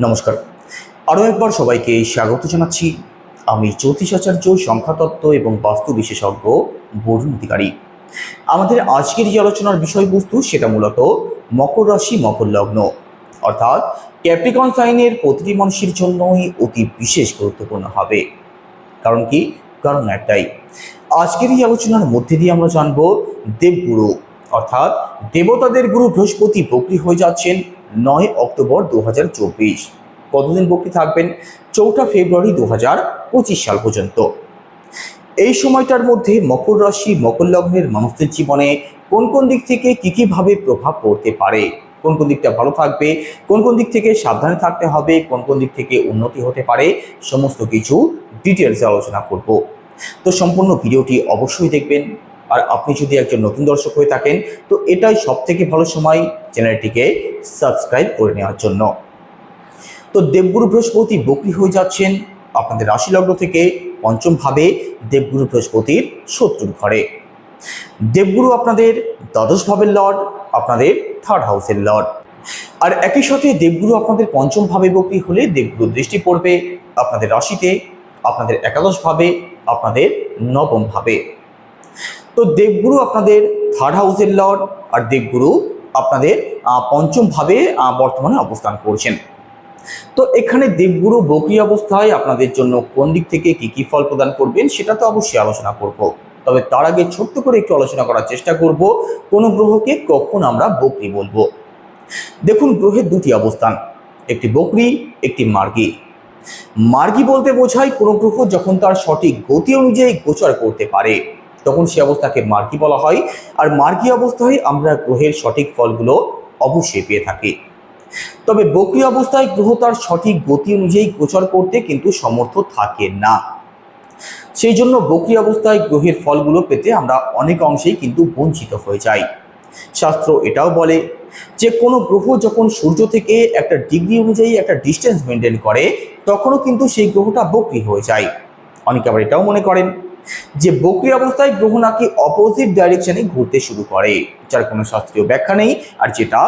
নমস্কার। আরও একবার সবাইকে স্বাগত জানাচ্ছি। আমি জ্যোতিষাচার্য সংখ্যাতত্ত্ব এবং বাস্তু বিশেষজ্ঞ বরুণ অধিকারী। আমাদের আজকের যে আলোচনার বিষয়বস্তু, সেটা মূলত মকর রাশি, মকর লগ্ন। অর্থাৎ ক্যাপ্রিকন সাইনের প্রতিটি মানুষের জন্যই অতি বিশেষ গুরুত্বপূর্ণ হবে। কারণ কি? কারণ একটাই। আজকের এই আলোচনার মধ্যে দিয়ে আমরা জানব দেবগুরু। অর্থাৎ দেবতাদের গুরু বৃহস্পতি বকরি হয়ে যাচ্ছেন। নয় অক্টোবর দু হাজার চব্বিশ। কতদিন বকরি থাকবেন? চৌঠা ফেব্রুয়ারি দু হাজার পঁচিশ সাল পর্যন্ত। এই সময়টার মধ্যে মকর রাশি, মকর লগ্নের মানুষদের জীবনে কোন কোন দিক থেকে কী কীভাবে প্রভাব পড়তে পারে? কোন কোন দিকটা ভালো থাকবে? কোন কোন দিক থেকে সাবধানে থাকতে হবে? কোন কোন দিক থেকে উন্নতি হতে পারে? সমস্ত কিছু ডিটেলসে আলোচনা করব। তো সম্পূর্ণ ভিডিওটি অবশ্যই দেখবেন। আর আপনি যদি একজন নতুন দর্শক হয়ে থাকেন, তো এটাই সব থেকে ভালো সময় চ্যানেলটিকে সাবস্ক্রাইব করে নেওয়ার জন্য। তো দেবগুরু বৃহস্পতি বকরি হয়ে যাচ্ছেন আপনাদের রাশি লগ্ন থেকে পঞ্চম ভাবে দেবগুরু বৃহস্পতির শত্রুর ঘরে। দেবগুরু আপনাদের দ্বাদশ ভাবের লর্ড, আপনাদের থার্ড হাউসের লর্ড। আর একই সাথে দেবগুরু আপনাদের পঞ্চম ভাবে বকরি হলে দেবগুরু দৃষ্টি পড়বে আপনাদের রাশিতে, আপনাদের একাদশ ভাবে, আপনাদের নবম ভাবে। তো দেবগুরু আপনাদের থার্ড হাউসের লর্ড আর দেবগুরু আপনাদের আহ, পঞ্চম ভাবে আহ, বর্তমানে অবস্থান করছেন। তো এখানে দেবগুরু বকরি অবস্থায় আপনাদের জন্য কোন দিক থেকে কি কি ফল প্রদান করবেন সেটা তো অবশ্যই আলোচনা করব। তবে তার আগে ছোট্ট করে একটু আলোচনা করার চেষ্টা করব কোন গ্রহকে কখন আমরা বকরি বলব। দেখুন গ্রহের দুটি অবস্থান একটি বকরি একটি মার্গী। মার্গী বলতে বোঝায় কোনো গ্রহ যখন তার সঠিক গতি অনুযায়ী গোচর করতে পারে। তখন সে অবস্থাকে মার্কি বলা হয়। আর মার্কি অবস্থায় আমরা গ্রহের সঠিক ফলগুলো অবশ্যই পেয়ে থাকি। তবে বকরি অবস্থায় গ্রহ তার সঠিক গতি অনুযায়ী গোচর করতে কিন্তু সমর্থ থাকে না। সেই জন্য বকরি অবস্থায় গ্রহের ফলগুলো পেতে আমরা অনেক অংশেই কিন্তু বঞ্চিত হয়ে যাই। শাস্ত্র এটাও বলে যে, কোনো গ্রহ যখন সূর্য থেকে একটা ডিগ্রি অনুযায়ী একটা ডিস্টেন্স মেনটেন করে, তখনও কিন্তু সেই গ্রহটা বকরি হয়ে যায়। অনেকে আবার এটাও মনে করেন যে বকরি অবস্থায় গ্রহ নাকি অপোজিট ডাইরেকশনে ঘুরতে শুরু করে, যার কোনো শাস্ত্রীয় ব্যাখ্যা নেই আর যেটা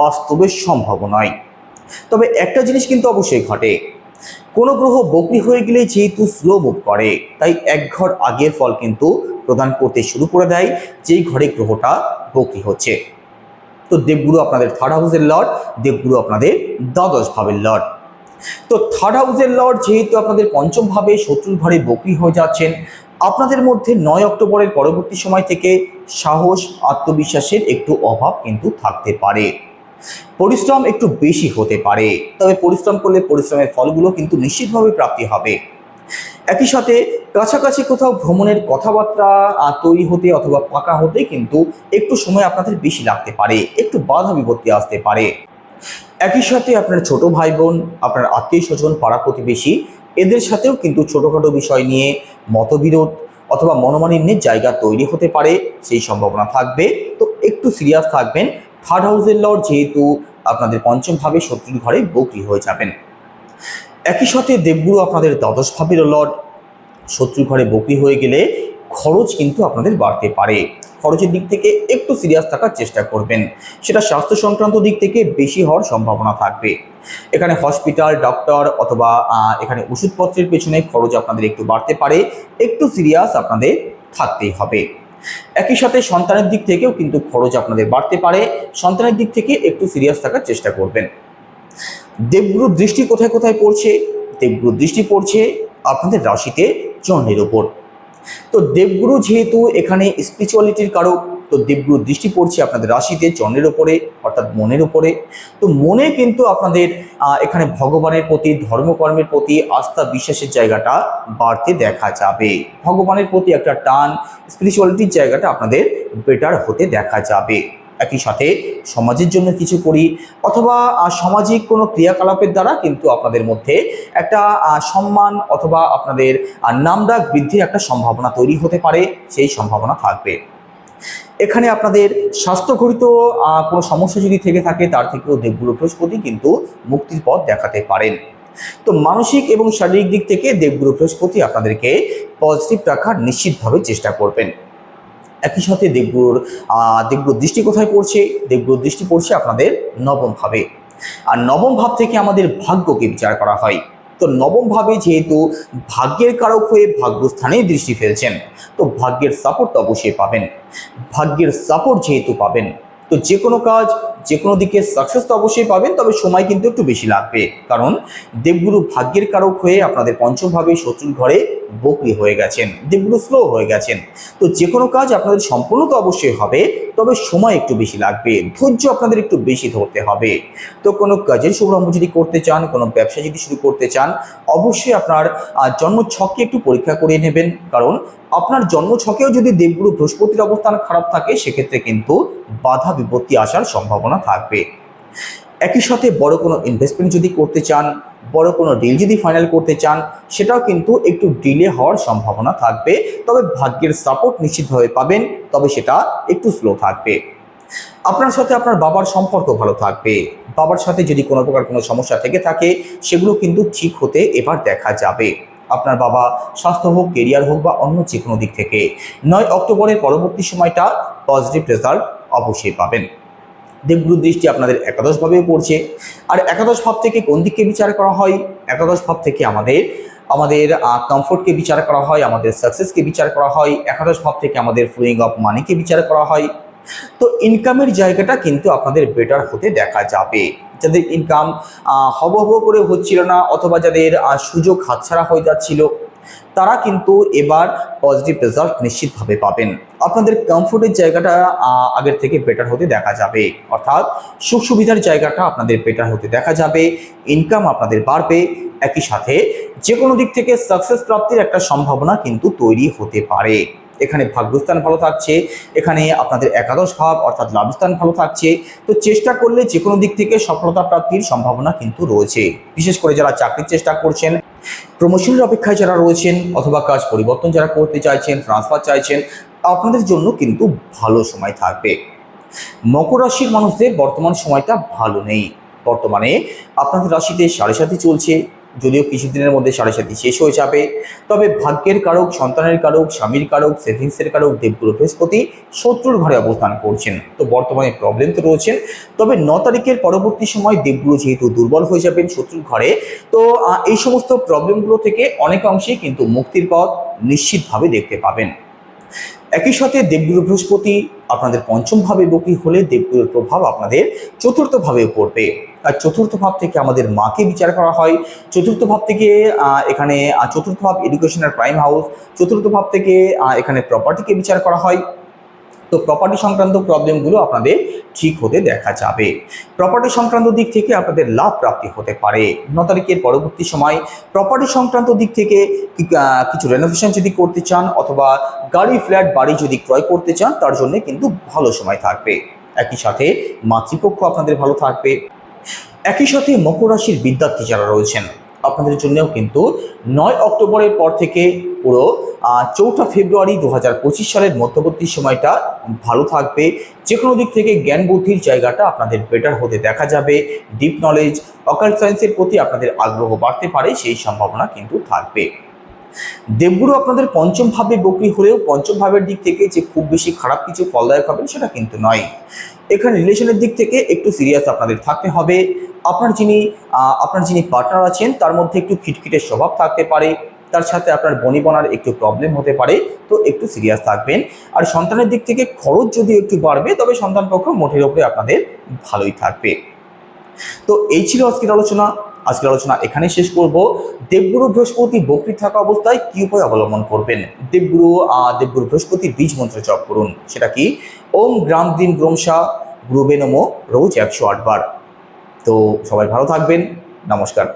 বাস্তবে সম্ভব নয়। তবে একটা জিনিস কিন্তু অবশ্যই ঘটে, কোনো গ্রহ বকরি হয়ে গেলে যেহেতু স্লো মুভ করে, তাই এক ঘর আগের ফল কিন্তু প্রদান করতে শুরু করে দেয়, যেই ঘরে গ্রহটা বকরি হচ্ছে। তো দেবগুরু আপনাদের থার্ড হাউসের লর্ড দেবগুরু আপনাদের দ্বাদশ ভাবের লর্ড তো থার্ড হাউসের লর্ড যেহেতু আপনাদের পঞ্চম ভাবে শত্রুর ঘরে বকরি হয়ে যাচ্ছেন আপনাদের মধ্যে নয় অক্টোবরের পরবর্তী সময় থেকে সাহস, আত্মবিশ্বাসের একটু অভাব কিন্তু থাকতে পারে। পরিশ্রম একটু বেশি হতে পারে। তবে পরিশ্রম করলে পরিশ্রমের ফলগুলো কিন্তু নিশ্চিতভাবে প্রাপ্তি হবে। একই সাথে কাছাকাছি কোথাও ভ্রমণের কথাবার্তা তৈরি হতে অথবা পাকা হতে কিন্তু একটু সময় আপনাদের বেশি লাগতে পারে, একটু বাধা বিপত্তি আসতে পারে। একই সাথে আপনার ছোট ভাই বোন, আপনার আত্মীয় স্বজন, পাড়া প্রতিবেশী এদের সাথেও কিন্তু ছোটোখাটো বিষয় নিয়ে মতবিরোধ অথবা মনোমালিন্যের জায়গা তৈরি হতে পারে, সেই সম্ভাবনা থাকবে। তো একটু সিরিয়াস থাকবেন থার্ড হাউসের লর্ড যেহেতু আপনাদের পঞ্চমভাবে শত্রুর ঘরে বকরি হয়ে যাবেন। একই সাথে দেবগুরু আপনাদের দ্বাদশ ভাবের লর্ড শত্রু ঘরে বকরি হয়ে গেলে খরচ কিন্তু আপনাদের বাড়তে পারে। খরচের দিক থেকে একটু সিরিয়াস থাকার চেষ্টা করবেন। সেটা স্বাস্থ্য সংক্রান্ত দিক থেকে বেশি হওয়ার সম্ভাবনা থাকবে। এখানে হসপিটাল ডক্টর অথবা এখানে ওষুধপত্রের পেছনে খরচ আপনাদের একটু বাড়তে পারে, একটু সিরিয়াস আপনাদের থাকতেই হবে। একই সাথে সন্তানের দিক থেকেও কিন্তু খরচ আপনাদের বাড়তে পারে, সন্তানের দিক থেকে একটু সিরিয়াস থাকার চেষ্টা করবেন। দেবগুরুর দৃষ্টি কোথায় কোথায় পড়ছে? দেবগুরুর দৃষ্টি পড়ছে আপনাদের রাশিতে চন্দ্রের ওপর। তো দেবগুরু যেহেতু এখানে স্পিরিচুয়ালিটির কারক, তো দেবগুরু দৃষ্টি পড়ছে আপনাদের রাশিতে, চন্দ্রের ওপরে অর্থাৎ মনের ওপরে তো মনে কিন্তু আপনাদের এখানে ভগবানের প্রতি, ধর্মকর্মের প্রতি আস্থা, বিশ্বাসের জায়গাটা বাড়তে দেখা যাবে। ভগবানের প্রতি একটা টান স্পিরিচুয়ালিটির জায়গাটা আপনাদের বেটার হতে দেখা যাবে। একই সাথে সমাজের জন্য কিছু করি অথবা সামাজিক কোনো ক্রিয়াকলাপের দ্বারা কিন্তু আপনাদের মধ্যে একটা সম্মান অথবা আপনাদের নামডাক বৃদ্ধির একটা সম্ভাবনা তৈরি হতে পারে, সেই সম্ভাবনা থাকবে। এখানে আপনাদের স্বাস্থ্যঘটিত কোনো সমস্যা যদি থেকে থাকে, তার থেকেও দেবগুরু বৃহস্পতি কিন্তু মুক্তির পথ দেখাতে পারেন। তো মানসিক এবং শারীরিক দিক থেকে দেবগুরু বৃহস্পতি আপনাদেরকে পজিটিভ রাখার নিশ্চিতভাবে চেষ্টা করবেন। একই সাথে দেবগুরুর দেবগুরুর দৃষ্টি কোথায় পড়ছে? দেবগুরুর দৃষ্টি পড়ছে আপনাদের নবম ভাবে। আর নবম ভাব থেকে আমাদের ভাগ্যকে বিচার করা হয়। তো নবম ভাবে যেহেতু ভাগ্যের কারক হয়ে ভাগ্যস্থানে দৃষ্টি ফেলছেন, তো ভাগ্যের সাপোর্ট তো অবশ্যই পাবেন। ভাগ্যের সাপোর্ট যেহেতু পাবেন, তো যে কোনো কাজ যে কোনো দিকে সাকসেস তো অবশ্যই পাবেন, তবে সময় কিন্তু একটু বেশি লাগবে। কারণ দেবগুরু ভাগ্যের কারক হয়ে আপনাদের পঞ্চমভাবে শত্রুর ঘরে বকরি হয়ে গেছেন, দেবগুরু স্লো হয়ে গেছেন। তো যে কোনো কাজ আপনাদের সম্পূর্ণ তো অবশ্যই হবে, তবে সময় একটু বেশি লাগবে, ধৈর্য আপনাদের একটু বেশি ধরতে হবে। তো কোনো কাজের শুভারম্ভ যদি করতে চান, কোনো ব্যবসা যদি শুরু করতে চান, অবশ্যই আপনার জন্ম ছককে একটু পরীক্ষা করে নেবেন। কারণ আপনার জন্ম ছকেও যদি দেবগুরু বৃহস্পতির অবস্থান খারাপ থাকে, সেক্ষেত্রে কিন্তু বাধা বিপত্তি আসার সম্ভাবনা থাকবে। একই সাথে বড় কোনো ইনভেস্টমেন্ট যদি করতে চান, বড় কোনো ডিল যদি ফাইনাল করতে চান, সেটাও কিন্তু একটু ডিলে হওয়ার সম্ভাবনা থাকবে। তবে ভাগ্যের সাপোর্ট নিশ্চিতভাবে পাবেন, তবে সেটা একটু স্লো থাকবে। আপনার সাথে আপনার বাবার সম্পর্ক ভালো থাকবে। বাবার সাথে যদি কোনো প্রকার কোনো সমস্যা থেকে থাকে, সেগুলো কিন্তু ঠিক হতে এবার দেখা যাবে। আপনার বাবা স্বাস্থ্য হোক কেরিয়ার হোক বা অন্য যে কোনো দিক থেকে। নয় অক্টোবরের পরবর্তী সময়টা পজিটিভ রেজাল্ট অবশ্যই পাবেন। দেবগুরু দৃষ্টি আপনাদের একাদশ ভাবেও পড়ছে। আর একাদশ ভাব থেকে কোন দিককে বিচার করা হয়? একাদশ ভাব থেকে আমাদের আমাদের কমফোর্টকে বিচার করা হয়, আমাদের সাকসেসকে বিচার করা হয়, একাদশ ভাব থেকে আমাদের ফ্লোয়িং অফ মানিকে বিচার করা হয়। তো ইনকামের জায়গাটা কিন্তু আপনাদের বেটার হতে দেখা যাবে। যাদের ইনকাম হব হব করে হচ্ছিল না, অথবা যাদের সুযোগ হাতছাড়া হয়ে যাচ্ছিল তারা কিন্তু এবার পজিটিভ রেজাল্ট নিশ্চিতভাবে পাবেন। আপনাদের কমফোর্টের জায়গাটা আগের থেকে বেটার হতে দেখা যাবে। অর্থাৎ সুখ সুবিধার জায়গাটা আপনাদের বেটার হতে দেখা যাবে। ইনকাম আপনাদের বাড়বে। একই সাথে যে কোনো দিক থেকে সাকসেস প্রাপ্তির একটা সম্ভাবনা কিন্তু তৈরি হতে পারে। এখানে ভাগ্যস্থান ভালো থাকছে, এখানে আপনাদের একাদশ ভাব অর্থাৎ লাভস্থান ভালো থাকছে। তো চেষ্টা করলে যে কোনো দিক থেকে সফলতা প্রাপ্তির সম্ভাবনা কিন্তু রয়েছে। বিশেষ করে যারা চাকরির চেষ্টা করছেন প্রমোশনের অপেক্ষায় যারা রয়েছেন অথবা কাজ পরিবর্তন যারা করতে চাইছেন ট্রান্সফার চাইছেন, আপনাদের জন্য কিন্তু ভালো সময় থাকবে। মকর রাশির মানুষদের বর্তমান সময়টা ভালো নেই। বর্তমানে আপনাদের রাশিতে সাড়ে সাথে চলছে। যদিও কিছুদিনের মধ্যে সাড়ে শেষ হয়ে যাবে। তবে ভাগ্যের কারক, সন্তানের কারক, স্বামীর কারক সেভিংসের কারক, দেবগুরু বৃহস্পতি শত্রুর ঘরে অবস্থান করছেন। তো বর্তমানে প্রবলেম তো রয়েছেন। তবে ন তারিখের পরবর্তী সময় দেবগুরু যেহেতু দুর্বল হয়ে যাবেন শত্রুর ঘরে, তো এই সমস্ত প্রবলেমগুলো থেকে অনেক অংশেই কিন্তু মুক্তির পথ নিশ্চিতভাবে দেখতে পাবেন। একই সাথে দেবগুরু বৃহস্পতি আপনাদের পঞ্চমভাবে বকি হলে দেবগুরুর প্রভাব আপনাদের চতুর্থ ভাবে পড়বে। চতুর্থ ভাব থেকে আমাদের মাকে বিচার করা হয়। চতুর্থ ভাব থেকে এখানে চতুর্থ ভাব এডুকেশনের প্রাইম হাউস চতুর্থ ভাব থেকে এখানে প্রপার্টিকে বিচার করা হয়। তো প্রপার্টি সংক্রান্ত প্রবলেমগুলো আপনাদের ঠিক হতে দেখা যাবে। প্রপার্টি সংক্রান্ত দিক থেকে আপনাদের লাভ প্রাপ্তি হতে পারে। ন তারিখের পরবর্তী সময় প্রপার্টি সংক্রান্ত দিক থেকে কিছু রেনোভেশন যদি করতে চান অথবা গাড়ি ফ্ল্যাট বাড়ি যদি ক্রয় করতে চান, তার জন্য কিন্তু ভালো সময় থাকবে। একই সাথে মাতৃপক্ষ আপনাদের ভালো থাকবে। একই সাথে মকর রাশির বিদ্যার্থী যারা রয়েছেন, আপনাদের জন্যও কিন্তু নয় অক্টোবরের পর থেকে পুরো চৌঠা ফেব্রুয়ারি দু হাজার পঁচিশ সালের মধ্যবর্তী সময়টা ভালো থাকবে। যে কোনো দিক থেকে জ্ঞান বুদ্ধির জায়গাটা আপনাদের বেটার হতে দেখা যাবে। ডিপ নলেজ অকাল সায়েন্সের প্রতি আপনাদের আগ্রহ বাড়তে পারে, সেই সম্ভাবনা কিন্তু থাকবে। দেবগুরু আপনাদের পঞ্চম ভাবে বকরি হলেও পঞ্চম ভাবের দিক থেকে যে খুব বেশি খারাপ কিছু ফলদায়ক হবেন, সেটা কিন্তু নয়। এখানে রিলেশনের দিক থেকে একটু সিরিয়াস আপনাদের থাকতে হবে। আপনার যিনি আপনার যিনি পার্টনার আছেন, তার মধ্যে একটু খিটখিটের স্বভাব থাকতে পারে। তার সাথে আপনার বনিবনার একটু প্রবলেম হতে পারে। তো একটু সিরিয়াস থাকবেন। আর সন্তানের দিক থেকে খরচ যদি একটু বাড়বে, তবে সন্তান পক্ষ মোটের ওপরে আপনাদের ভালোই থাকবে। তো এই ছিল আজকের আলোচনা। আজকের আলোচনা এখানেই শেষ করব। দেবগুরু বৃহস্পতি বকরি থাকা অবস্থায় কি উপায় অবলম্বন করবেন? দেবগুরু দেবগুরু বৃহস্পতি বীজ মন্ত্র জপ করুন। সেটা কি? ওম গ্রাম দিন গ্রমসা গুরুবে নমো, রোজ একশো আটবার। তো সবাই ভালো থাকবেন। নমস্কার।